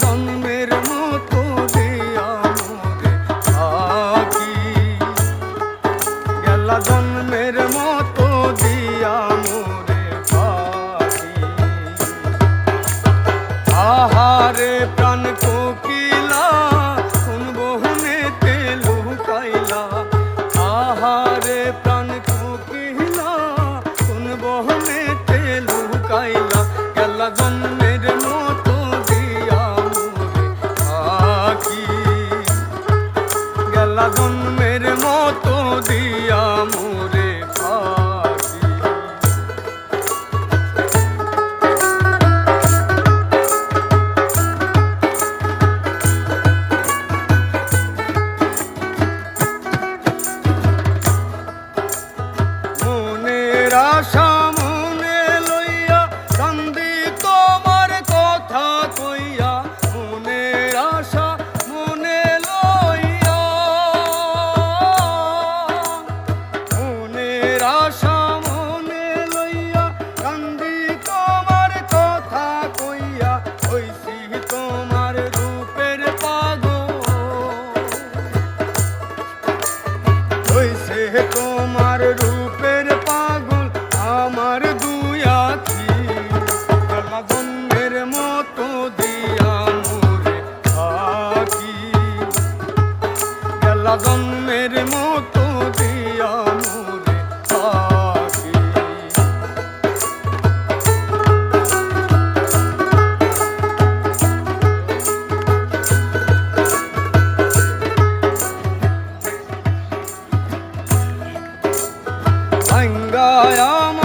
জন্মের মতো থাকি। গেলা জন্মের মতো দিয়া মোরে থাকি। আহারে জ্বালা জন্মের মতো দিয়া। দেহে তোমার রূপের পাগল আমার দুই আছি মতো দিয়া মোরে থাকি খেলা জন্ম অম